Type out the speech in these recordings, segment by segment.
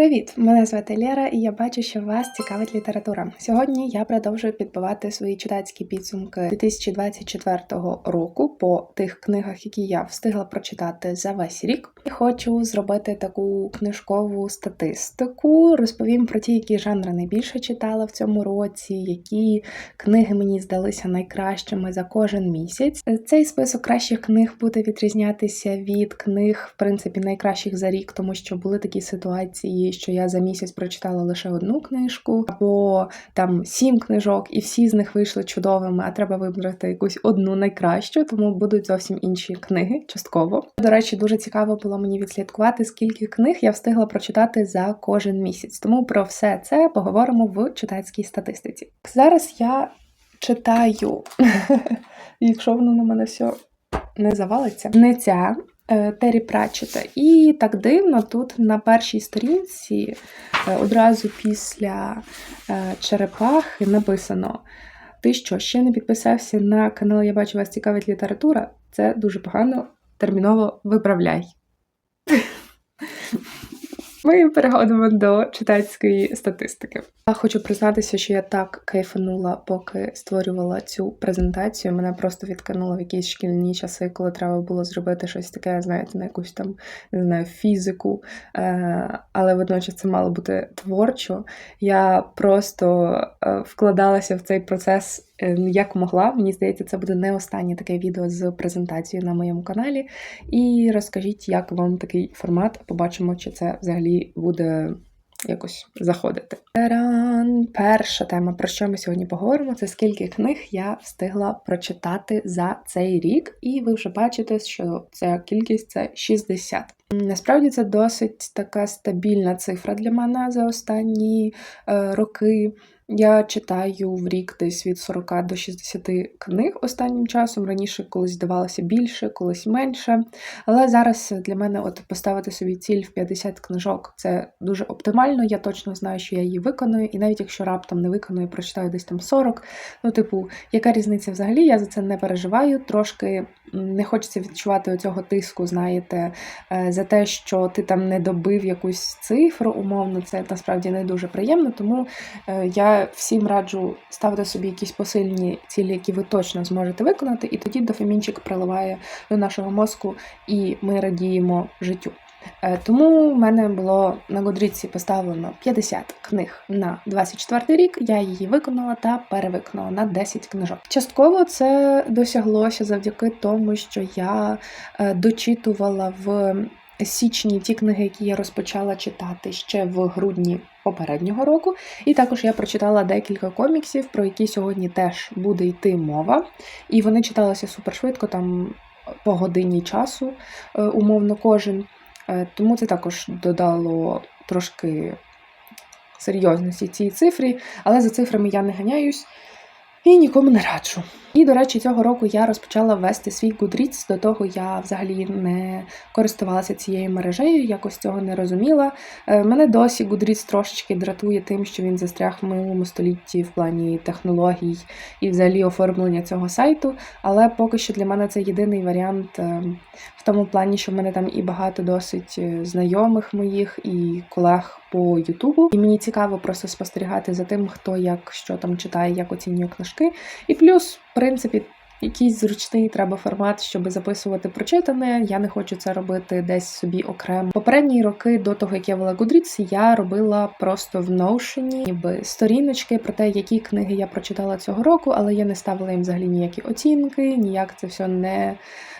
Привіт! Мене звати Лєра, і я бачу, що вас цікавить література. Сьогодні я продовжую підбивати свої читацькі підсумки 2024 року по тих книгах, які я встигла прочитати за весь рік. І хочу зробити таку книжкову статистику. Розповім про ті, які жанри найбільше читала в цьому році, які книги мені здалися найкращими за кожен місяць. Цей список кращих книг буде відрізнятися від книг, в принципі, найкращих за рік, тому що були такі ситуації, що я за місяць прочитала лише одну книжку, або там сім книжок, і всі з них вийшли чудовими, а треба вибрати якусь одну найкращу, тому будуть зовсім інші книги частково. До речі, дуже цікаво було мені відслідкувати, скільки книг я встигла прочитати за кожен місяць. Тому про все це поговоримо в читацькій статистиці. Зараз я читаю, якщо воно на мене все не завалиться, не ця. Е, Террі Пратчета. І так дивно, тут на першій сторінці е, одразу після е, черепахи написано: Ти що, ще не підписався на канал Я бачу вас цікавить література? Це дуже погано. Терміново виправляй. Ми переходимо до читацької статистики. Хочу признатися, що я так кайфанула, поки створювала цю презентацію. Мене просто відкинуло в якісь шкільні часи, коли треба було зробити щось таке, знаєте, на якусь там не знаю, фізику. Е, але водночас це мало бути творчо. Я просто е, вкладалася в цей процес е, як могла. Мені здається, це буде не останнє таке відео з презентацією на моєму каналі. І розкажіть, як вам такий формат. Побачимо, чи це взагалі буде якось заходити. Таран! Перша тема, про що ми сьогодні поговоримо, це скільки книг я встигла прочитати за цей рік, і ви вже бачите, що ця кількість це 60. Насправді це досить така стабільна цифра для мене за останні е, роки. Я читаю в рік десь від 40 до 60 книг останнім часом. Раніше колись здавалося більше, колись менше. Але зараз для мене от поставити собі ціль в 50 книжок це дуже оптимально. Я точно знаю, що я її виконую, і навіть якщо раптом не виконую, прочитаю десь там 40. Ну, типу, яка різниця взагалі? Я за це не переживаю. Трошки не хочеться відчувати оцього тиску, знаєте, е, за те, що ти там не добив якусь цифру, умовно, це насправді не дуже приємно. Тому е, всім раджу ставити собі якісь посильні цілі, які ви точно зможете виконати, і тоді дофамінчик приливає до нашого мозку, і ми радіємо життю. Е, Тому в мене було на Годріці поставлено 50 книг на 24 рік. Я її виконала та перевиконала на 10 книжок. Частково це досяглося завдяки тому, що я е, дочитувала в січні ті книги, які я розпочала читати ще в грудні попереднього року. І також я прочитала декілька коміксів, про які сьогодні теж буде йти мова. І вони читалися супершвидко, там по годині часу, е, умовно, кожен. Е, Тому це також додало трошки серйозності цій цифрі, але за цифрами я не ганяюсь і нікому не раджу. І, до речі, цього року я розпочала вести свій Goodreads. До того я взагалі не користувалася цією мережею, якось цього не розуміла. Е, Мене досі Goodreads трошечки дратує тим, що він застряг в минулому столітті в плані технологій і взагалі оформлення цього сайту. Але поки що для мене це єдиний варіант е, в тому плані, що в мене там і багато досить е, знайомих моїх і колег по Ютубу. І мені цікаво просто спостерігати за тим, хто як що там читає, як оцінює книжки. І плюс, принципі, якийсь зручний треба формат, щоб записувати прочитане. Я не хочу це робити десь собі окремо. Попередні роки до того, як я вела Goodreads, я робила просто в Notion ніби сторіночки про те, які книги я прочитала цього року, але я не ставила їм взагалі ніякі оцінки, ніяк це все не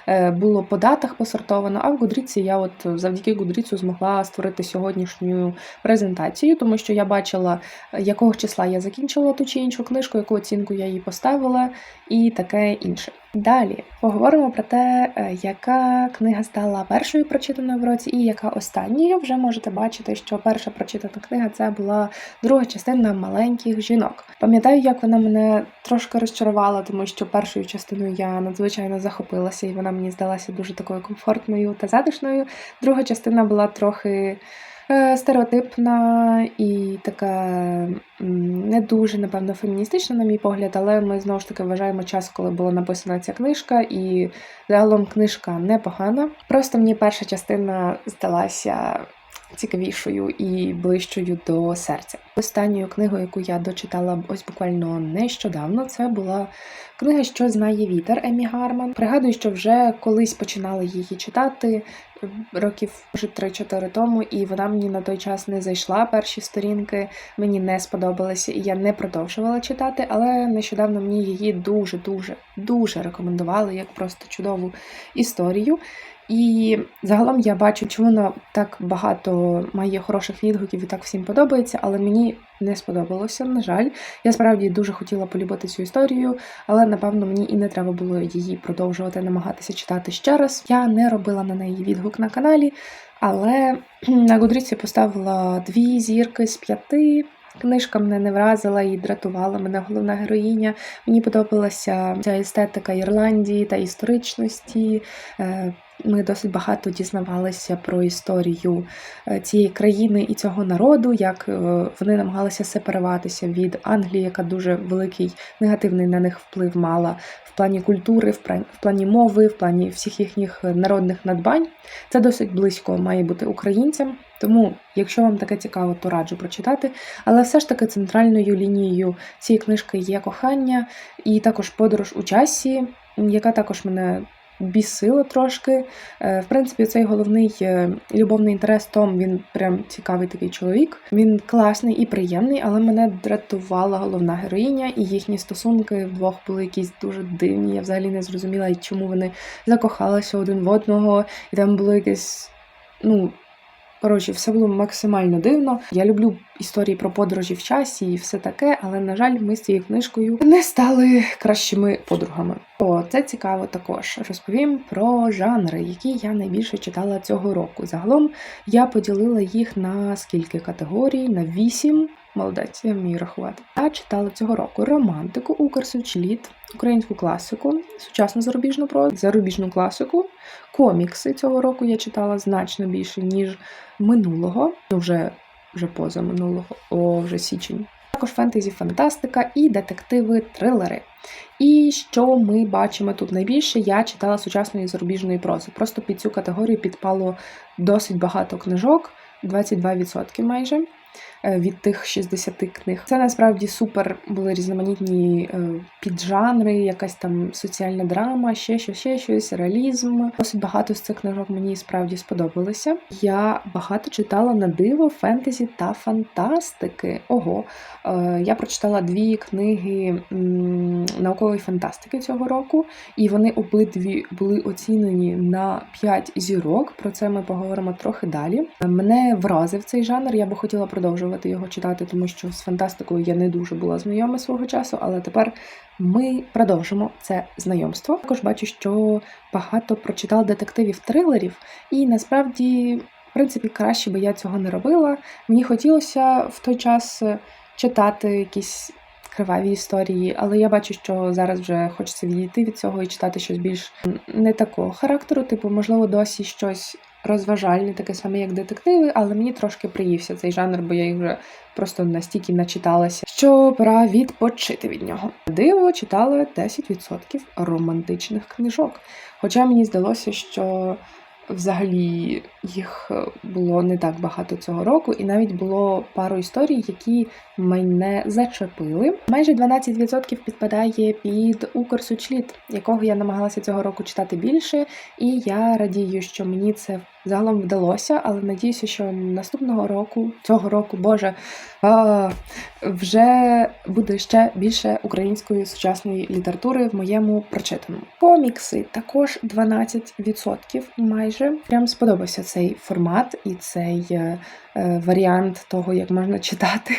е, було по датах посортовано. А в Goodreads я от завдяки Goodreads змогла створити сьогоднішню презентацію, тому що я бачила, якого числа я закінчила ту чи іншу книжку, яку оцінку я їй поставила, і таке інше. Далі поговоримо про те, е, яка книга стала першою прочитаною в році і яка останньою. Вже можете бачити, що перша прочитана книга це була друга частина маленьких жінок. Пам'ятаю, як вона мене трошки розчарувала, тому що першою частиною я надзвичайно захопилася, і вона мені здалася дуже такою комфортною та затишною. Друга частина була трохи. Е, Стереотипна і така не дуже, напевно, феміністична, на мій погляд, але ми знову ж таки вважаємо час, коли була написана ця книжка, і загалом книжка непогана. Просто мені перша частина здалася цікавішою і ближчою до серця. Останньою книгою, яку я дочитала ось буквально нещодавно, це була книга Що знає вітер Емі Гарман. Пригадую, що вже колись починала її читати років може 3-4 тому, і вона мені на той час не зайшла. Перші сторінки мені не сподобалися, і я не продовжувала читати, але нещодавно мені її дуже дуже дуже рекомендували як просто чудову історію. І загалом я бачу, чому вона так багато має хороших відгуків і так всім подобається, але мені не сподобалося, на жаль. Я справді дуже хотіла полюбити цю історію, але напевно мені і не треба було її продовжувати намагатися читати ще раз. Я не робила на неї відгук на каналі, але на Гудріці поставила дві зірки з п'яти. Книжка мене не вразила і дратувала мене головна героїня. Мені подобалася ця естетика Ірландії та історичності. Е, ми досить багато дізнавалися про історію е, цієї країни і цього народу, як е, вони намагалися сепаруватися від Англії, яка дуже великий негативний на них вплив мала в плані культури, в плані мови, в плані всіх їхніх народних надбань. Це досить близько має бути українцям. Тому, якщо вам таке цікаво, то раджу прочитати. Але все ж таки центральною лінією цієї книжки є кохання і також подорож у часі, яка також мене бісило трошки. Е, в принципі, цей головний е, любовний інтерес Том, він прям цікавий такий чоловік. Він класний і приємний, але мене дратувала головна героїня, і їхні стосунки вдвох були якісь дуже дивні. Я взагалі не зрозуміла, чому вони закохалися один в одного, і там було якесь, ну. Коротше, все було максимально дивно. Я люблю історії про подорожі в часі і все таке, але, на жаль, ми з цією книжкою не стали кращими подругами. О, це цікаво також. Розповім про жанри, які я найбільше читала цього року. Загалом я поділила їх на скільки категорій? На вісім. Молодець, я вмію рахувати. Я читала цього року романтику, укрсучліт, українську класику, сучасну зарубіжну прозу, зарубіжну класику, комікси цього року я читала значно більше, ніж минулого, ну вже вже поза минулого, о, вже січень. Також фентезі, фантастика і детективи, трилери. І що ми бачимо тут найбільше? Я читала сучасної зарубіжної прози. Просто під цю категорію підпало досить багато книжок, 22% майже. Е, від тих 60 книг. Це насправді супер були різноманітні е, піджанри, якась там соціальна драма, ще щось, ще щось, реалізм. Досить багато з цих книжок мені справді сподобалися. Я багато читала на диво фентезі та фантастики. Ого, е, я прочитала дві книги наукової фантастики цього року, і вони обидві були оцінені на 5 зірок. Про це ми поговоримо трохи далі. Мене вразив цей жанр, я би хотіла продовжувати продовжувати його читати, тому що з фантастикою я не дуже була знайома свого часу, але тепер ми продовжимо це знайомство. Також бачу, що багато прочитала детективів трилерів, і насправді, в принципі, краще би я цього не робила. Мені хотілося в той час читати якісь. Криваві історії, але я бачу, що зараз вже хочеться відійти від цього і читати щось більш не такого характеру, типу, можливо, досі щось розважальний, таке саме, як детективи, але мені трошки приївся цей жанр, бо я їх вже просто настільки начиталася, що пора відпочити від нього. Диво читала 10% романтичних книжок. Хоча мені здалося, що взагалі їх було не так багато цього року, і навіть було пару історій, які мене зачепили. Майже 12% підпадає під Укрсучліт, якого я намагалася цього року читати більше, і я радію, що мені це загалом вдалося, але надіюся, що наступного року, цього року, Боже, а, вже буде ще більше української сучасної літератури в моєму прочитаному. Комікси також 12% майже. Прям сподобався цей формат і цей е, е, варіант того, як можна читати.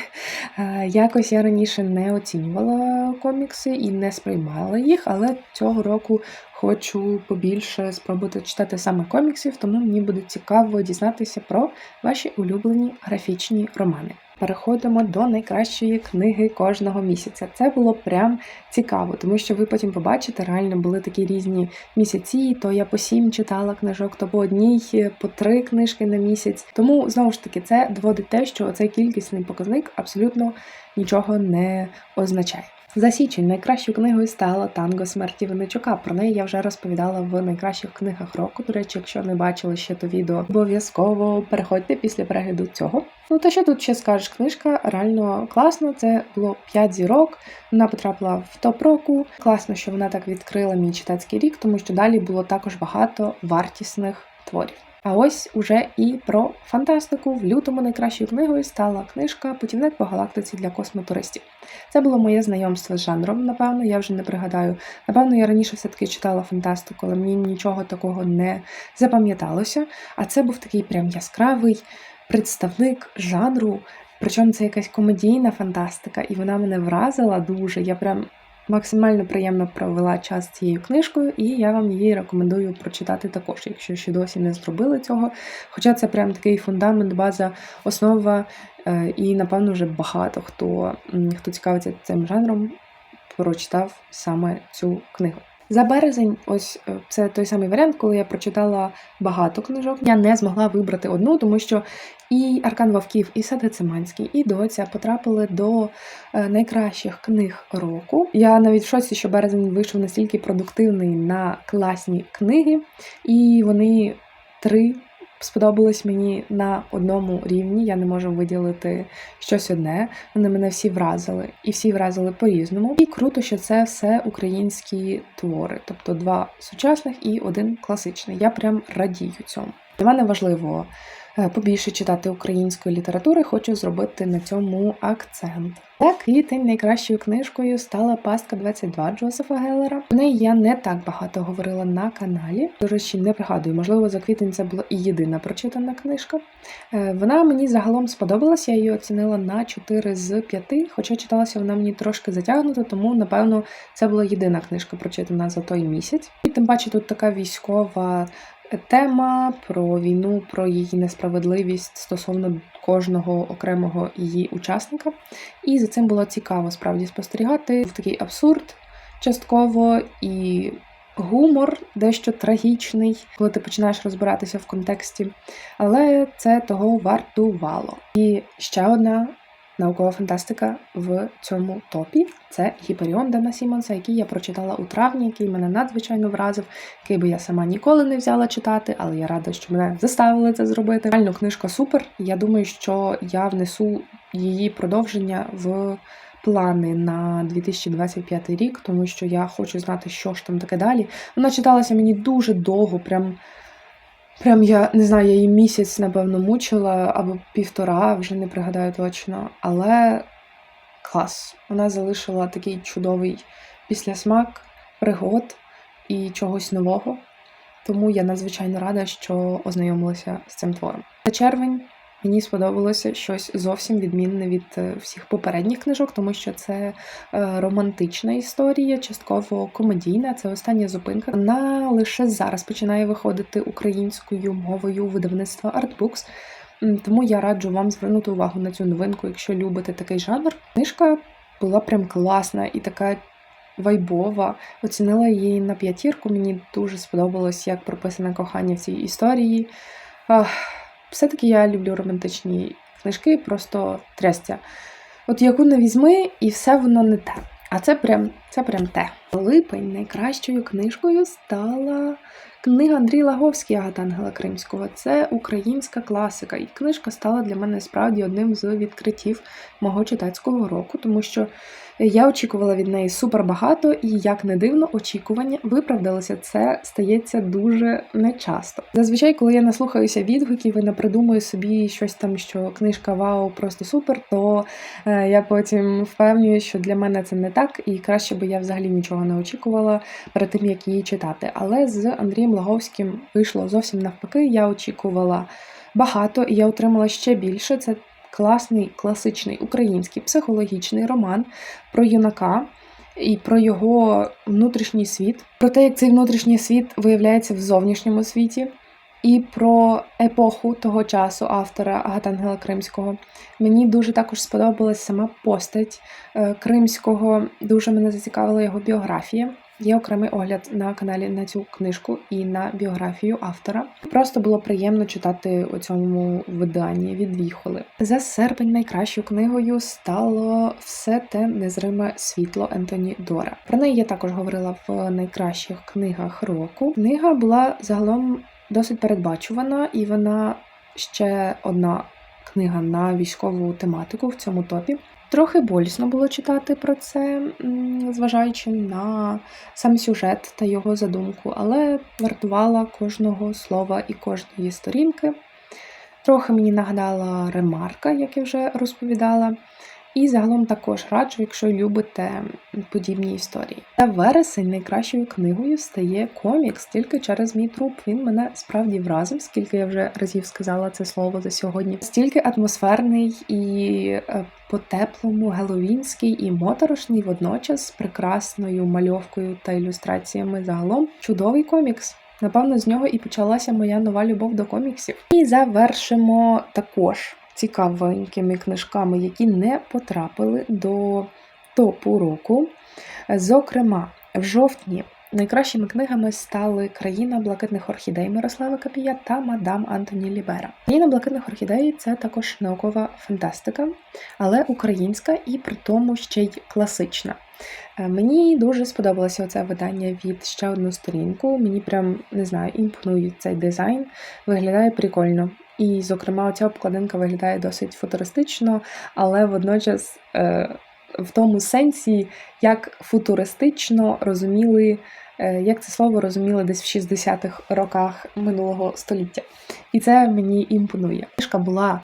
Е, якось я раніше не оцінювала комікси і не сприймала їх, але цього року хочу побільше спробувати читати саме коміксів, тому мені буде цікаво дізнатися про ваші улюблені графічні романи. Переходимо до найкращої книги кожного місяця. Це було прям цікаво, тому що ви потім побачите, реально були такі різні місяці. То я по сім читала книжок, то по одній, по три книжки на місяць. Тому знову ж таки це доводить те, що цей кількісний показник абсолютно нічого не означає. За січень найкращою книгою стала Танго смерті Винничука. Про неї я вже розповідала в найкращих книгах року. До речі, якщо не бачили ще то відео, обов'язково переходьте після перегляду цього. Ну та що тут ще скажеш? Книжка реально класна. Це було 5 зірок. Вона потрапила в топ року. Класно, що вона так відкрила мій читацький рік, тому що далі було також багато вартісних творів. А ось уже і про фантастику. В лютому найкращою книгою стала книжка Путівник по галактиці для космотуристів. Це було моє знайомство з жанром, напевно, я вже не пригадаю. Напевно, я раніше все-таки читала фантастику, але мені нічого такого не запам'яталося. А це був такий прям яскравий представник жанру. Причому це якась комедійна фантастика, і вона мене вразила дуже. Я прям максимально приємно провела час цією книжкою, і я вам її рекомендую прочитати також, якщо ще досі не зробили цього. Хоча це прям такий фундамент, база, основа, е, і, напевно, вже багато хто, хто цікавиться цим жанром, прочитав саме цю книгу. За березень, ось е, це той самий варіант, коли я прочитала багато книжок. Я не змогла вибрати одну, тому що і Аркан Вавків, і Сад Гециманський, і Доця потрапили до е, найкращих книг року. Я навіть в шоці, що березень вийшов настільки продуктивний на класні книги, і вони три сподобались мені на одному рівні. Я не можу виділити щось одне. Вони мене всі вразили, і всі вразили по-різному. І круто, що це все українські твори, тобто два сучасних і один класичний. Я прям радію цьому. Для мене важливо. Е, побільше читати української літератури, хочу зробити на цьому акцент. Так, квітень найкращою книжкою стала Пастка 22 Джозефа Геллера. В неї я не так багато говорила на каналі. До речі, не пригадую, можливо, за квітень це була і єдина прочитана книжка. Е, вона мені загалом сподобалася, я її оцінила на 4 з 5, хоча читалася вона мені трошки затягнута, тому, напевно, це була єдина книжка прочитана за той місяць. І тим паче тут така військова тема про війну, про її несправедливість стосовно кожного окремого її учасника. І за цим було цікаво справді спостерігати в такий абсурд частково і. Гумор дещо трагічний, коли ти починаєш розбиратися в контексті, але це того вартувало. І ще одна наукова фантастика в цьому топі. Це Гіперіон Дана Сімонса, який я прочитала у травні, який мене надзвичайно вразив, який би я сама ніколи не взяла читати, але я рада, що мене заставили це зробити. Реально книжка супер. Я думаю, що я внесу її продовження в. Плани на 2025 рік, тому що я хочу знати, що ж там таке далі. Вона читалася мені дуже довго, прям Прям я не знаю, я її місяць, напевно, мучила або півтора, вже не пригадаю точно. Але клас. Вона залишила такий чудовий післясмак, пригод і чогось нового. Тому я надзвичайно рада, що ознайомилася з цим твором. За червень Мені сподобалося щось зовсім відмінне від е, всіх попередніх книжок, тому що це е, романтична історія, частково комедійна. Це остання зупинка. Вона лише зараз починає виходити українською мовою видавництва Artbooks. Тому я раджу вам звернути увагу на цю новинку, якщо любите такий жанр. Книжка була прям класна і така вайбова. Оцінила її на п'ятірку. Мені дуже сподобалось, як прописане кохання в цій історії. Все-таки я люблю романтичні книжки, просто трястя. От яку не візьми, і все воно не те. А це прям це прям те. Липень найкращою книжкою стала книга Андрій Лаговський Агата Ангела Кримського. Це українська класика. І книжка стала для мене справді одним з відкриттів мого читацького року, тому що я очікувала від неї супер багато, і як не дивно, очікування виправдалося. Це стається дуже нечасто. Зазвичай, коли я наслухаюся відгуків і не придумую собі щось там, що книжка Вау, просто супер, то е, я потім впевнюю, що для мене це не так, і краще би я взагалі нічого не очікувала перед тим, як її читати. Але з Андрієм Лаговським вийшло зовсім навпаки. Я очікувала багато, і я отримала ще більше. Це класний класичний український психологічний роман про юнака і про його внутрішній світ, про те, як цей внутрішній світ виявляється в зовнішньому світі. І про епоху того часу автора Агатангела Кримського. Мені дуже також сподобалась сама постать е, Кримського, дуже мене зацікавила його біографія. Є окремий огляд на каналі на цю книжку і на біографію автора. Просто було приємно читати у цьому виданні від Віхоли. За серпень найкращою книгою стало все те незриме світло Ентоні Дора. Про неї я також говорила в найкращих книгах року. Книга була загалом досить передбачувана, і вона ще одна книга на військову тематику в цьому топі. Трохи болісно було читати про це, зважаючи на сам сюжет та його задумку, але вартувала кожного слова і кожної сторінки. Трохи мені нагадала ремарка, як я вже розповідала. І загалом також раджу, якщо любите подібні історії. Та вересень найкращою книгою стає комікс тільки через мій труп. Він мене справді вразив, скільки я вже разів сказала це слово за сьогодні. Стільки атмосферний і е, по-теплому, геловінський і моторошний водночас з прекрасною мальовкою та ілюстраціями. Загалом чудовий комікс. Напевно, з нього і почалася моя нова любов до коміксів. І завершимо також цікавенькими книжками, які не потрапили до топу року. Зокрема, в жовтні найкращими книгами стали Країна блакитних орхідей Мирослава Капія та Мадам Антоні Лібера. Країна блакитних орхідей це також наукова фантастика, але українська і при тому ще й класична. Е, Мені дуже сподобалося оце видання від ще одну сторінку. Мені прям не знаю, імпонує цей дизайн, виглядає прикольно. І, зокрема, оця обкладинка виглядає досить футуристично, але водночас е, в тому сенсі, як футуристично розуміли, е, як це слово розуміли десь в 60-х роках минулого століття. І це мені імпонує. Книжка була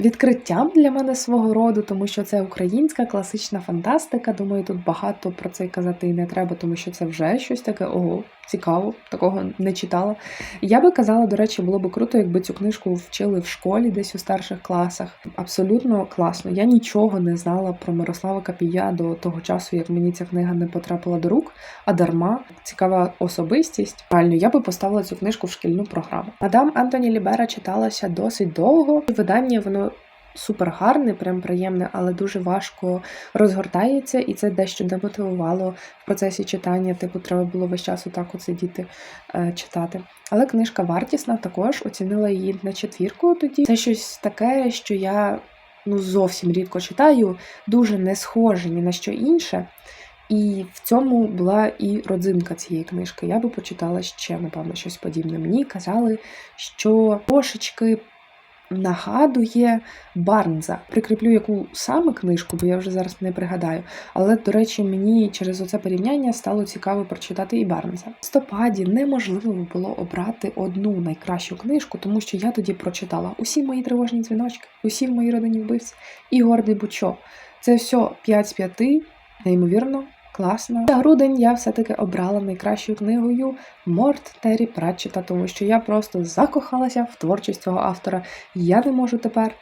відкриттям для мене свого роду, тому що це українська класична фантастика. Думаю, тут багато про це казати і не треба, тому що це вже щось таке ого, цікаво, такого не читала. Я би казала, до речі, було б круто, якби цю книжку вчили в школі, десь у старших класах. Абсолютно класно. Я нічого не знала про Мирослава Капія до того часу, як мені ця книга не потрапила до рук, а дарма цікава особистість. Правильно, я би поставила цю книжку в шкільну програму. Мадам Антоні Лібера читалася досить довго. Видання воно супер гарне, прям приємне, але дуже важко розгортається, і це дещо демотивувало в процесі читання. Типу, треба було весь час отак от сидіти е, читати. Але книжка вартісна, також оцінила її на четвірку. Тоді це щось таке, що я ну зовсім рідко читаю, дуже не схоже ні на що інше. І в цьому була і родзинка цієї книжки. Я би почитала ще, напевно, щось подібне. Мені казали, що трошечки нагадує Барнза. Прикріплю яку саме книжку, бо я вже зараз не пригадаю. Але, до речі, мені через оце порівняння стало цікаво прочитати і Барнза. В листопаді неможливо було обрати одну найкращу книжку, тому що я тоді прочитала усі мої тривожні дзвіночки, усі в моїй родині вбивці і гордий Бучо. Це все 5 з 5, неймовірно. Класно. За грудень я все-таки обрала найкращою книгою Морт Террі Пратчета, тому що я просто закохалася в творчість цього автора. Я не можу тепер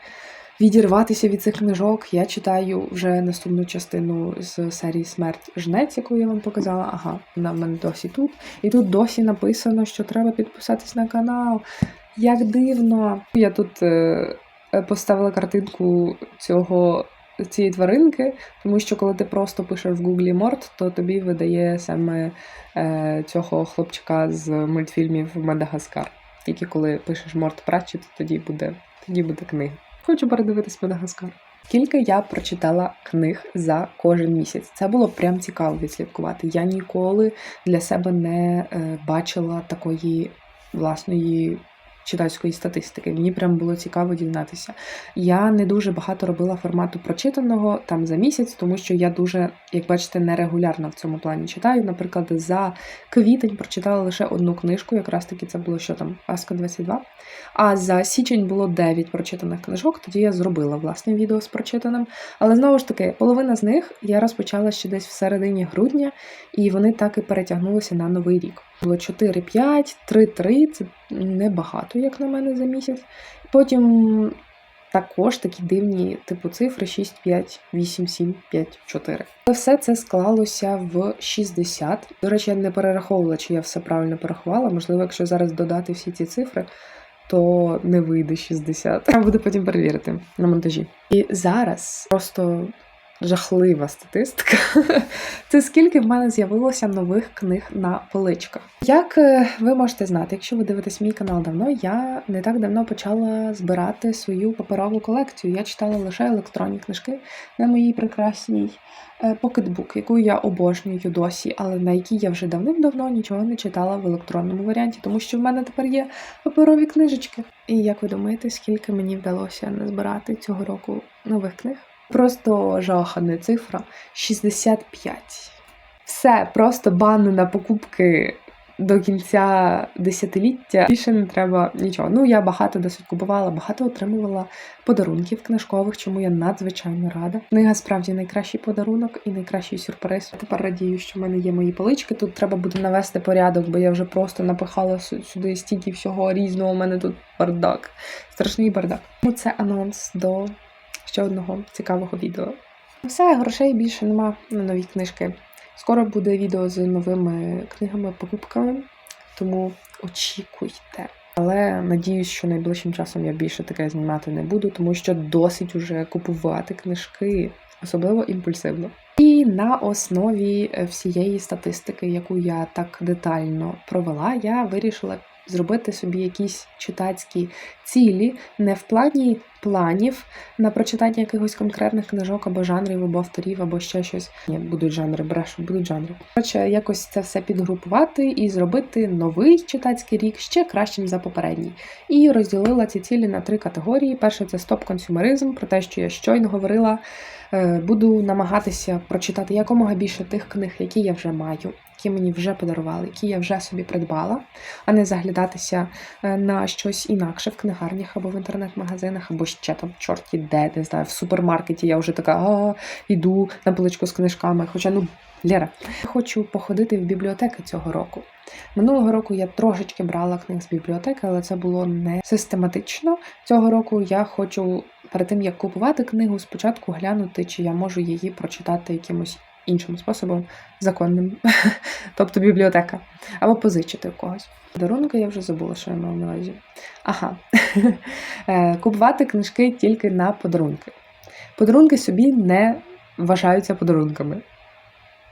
відірватися від цих книжок. Я читаю вже наступну частину з серії Смерть жнець, яку я вам показала. Ага, вона в мене досі тут. І тут досі написано, що треба підписатись на канал. Як дивно! Я тут е, поставила картинку цього цієї тваринки, тому що коли ти просто пишеш в гуглі Морт, то тобі видає саме е, цього хлопчика з мультфільмів Мадагаскар. Тільки коли пишеш Морт Пратчет, тоді буде, тоді буде книга. Хочу передивитись Мадагаскар. Скільки я прочитала книг за кожен місяць. Це було прям цікаво відслідкувати. Я ніколи для себе не е, бачила такої власної читацької статистики. Мені прям було цікаво дізнатися. Я не дуже багато робила формату прочитаного там за місяць, тому що я дуже, як бачите, нерегулярно в цьому плані читаю. Наприклад, за квітень прочитала лише одну книжку, якраз таки це було що там, Аска 22. А за січень було 9 прочитаних книжок, тоді я зробила власне відео з прочитаним. Але знову ж таки, половина з них я розпочала ще десь в середині грудня, і вони так і перетягнулися на новий рік. Було 4-5, 3-3, це небагато, як на мене, за місяць. Потім також такі дивні типу цифри 6, 5, 8, 7, 5, 4. Але все це склалося в 60. До речі, я не перераховувала, чи я все правильно порахувала. Можливо, якщо зараз додати всі ці цифри, то не вийде 60. Треба буде потім перевірити на монтажі. І зараз просто жахлива статистика. Це скільки в мене з'явилося нових книг на поличках. Як е, ви можете знати, якщо ви дивитесь мій канал давно, я не так давно почала збирати свою паперову колекцію. Я читала лише електронні книжки на моїй прекрасній покетбук, яку я обожнюю досі, але на якій я вже давним-давно нічого не читала в електронному варіанті, тому що в мене тепер є паперові книжечки. І як ви думаєте, скільки мені вдалося назбирати цього року нових книг? Просто жахана цифра 65. Все, просто бани на покупки до кінця десятиліття. Більше не треба нічого. Ну, я багато досить купувала, багато отримувала подарунків книжкових, чому я надзвичайно рада. Книга справді найкращий подарунок і найкращий сюрприз. Тепер радію, що в мене є мої полички. Тут треба буде навести порядок, бо я вже просто напихала сюди стільки всього різного. У мене тут бардак. Страшний бардак. Ну, Це анонс до ще одного цікавого відео. Все, грошей більше нема на нові книжки. Скоро буде відео з новими книгами, покупками, тому очікуйте. Але надіюсь, що найближчим часом я більше таке знімати не буду, тому що досить уже купувати книжки, особливо імпульсивно. І на основі е, всієї статистики, яку я так детально провела, я вирішила зробити собі якісь читацькі цілі не в плані планів на прочитання якихось конкретних книжок або жанрів, або авторів, або ще щось. Ні, будуть жанри, брешу, будуть жанри. Коротше, якось це все підгрупувати і зробити новий читацький рік ще кращим за попередній. І розділила ці цілі на три категорії. Перше це стоп-консюмеризм, про те, що я щойно говорила. Е, Буду намагатися прочитати якомога більше тих книг, які я вже маю, які мені вже подарували, які я вже собі придбала, а не заглядатися е, на щось інакше в книгарнях або в інтернет-магазинах, або ще там чорті де, не знаю, в супермаркеті. Я вже така а, йду на поличку з книжками. Хоча ну. Лєра, хочу походити в бібліотеки цього року. Минулого року я трошечки брала книг з бібліотеки, але це було не систематично. Цього року я хочу перед тим як купувати книгу, спочатку глянути, чи я можу її прочитати якимось іншим способом, законним, тобто бібліотека, або позичити у когось. Подарунки я вже забула, що я мала на увазі. Ага, Е, купувати книжки тільки на подарунки. Подарунки собі не вважаються подарунками.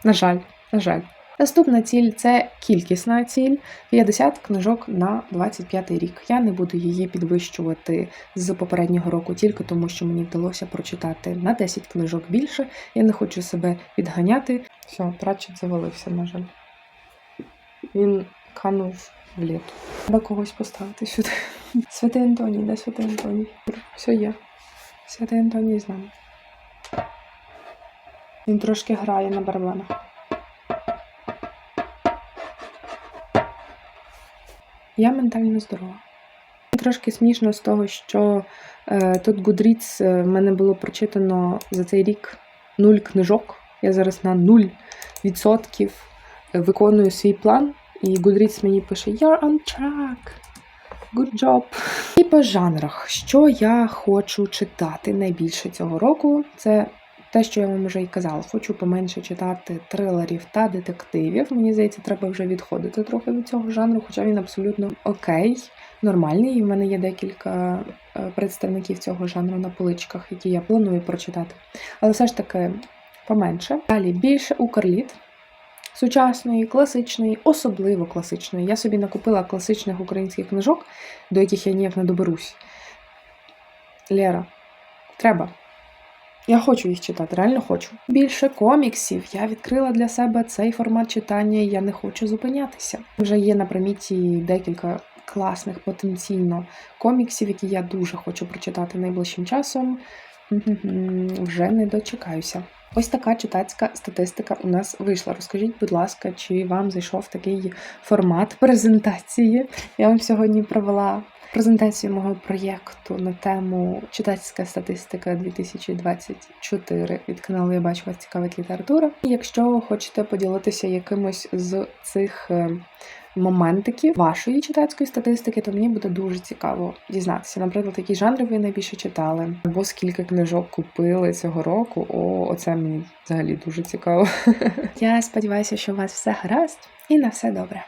На жаль, на жаль. Наступна ціль це кількісна ціль 50 книжок на 25 рік. Я не буду її підвищувати з попереднього року тільки тому, що мені вдалося прочитати на 10 книжок більше. Я не хочу себе підганяти. Все, трачик завалився, на жаль. Він канув в літо. Треба когось поставити сюди. Святий Антоній, де святий Антоній? Все є. Святий Антоній з нами. Він трошки грає на барабанах. Я ментально здорова. Трошки смішно з того, що е, тут Goodreads е, в мене було прочитано за цей рік нуль книжок. Я зараз на 0% виконую свій план, і Goodreads мені пише You're on track. Good job. І по жанрах, що я хочу читати найбільше цього року, це те, що я вам вже і казала, хочу поменше читати трилерів та детективів. Мені здається, треба вже відходити трохи від цього жанру, хоча він абсолютно окей, нормальний. І в мене є декілька е, представників цього жанру на поличках, які я планую прочитати. Але все ж таки поменше. Далі більше укрліт. Сучасної, класичної, особливо класичної. Я собі накупила класичних українських книжок, до яких я ніяк не доберусь. Лера, треба. Я хочу їх читати, реально хочу. Більше коміксів. Я відкрила для себе цей формат читання, і я не хочу зупинятися. Вже є на приміті декілька класних потенційно коміксів, які я дуже хочу прочитати найближчим часом. Вже не дочекаюся. Ось така читацька статистика у нас вийшла. Розкажіть, будь ласка, чи вам зайшов такий формат презентації? Я вам сьогодні провела презентацію мого проєкту на тему читацька статистика 2024 від каналу Я бачу вас цікавить література. І якщо хочете поділитися якимось з цих е, моментиків вашої читацької статистики, то мені буде дуже цікаво дізнатися. Наприклад, які жанри ви найбільше читали, або скільки книжок купили цього року. О, оце мені взагалі дуже цікаво. Я сподіваюся, що у вас все гаразд і на все добре.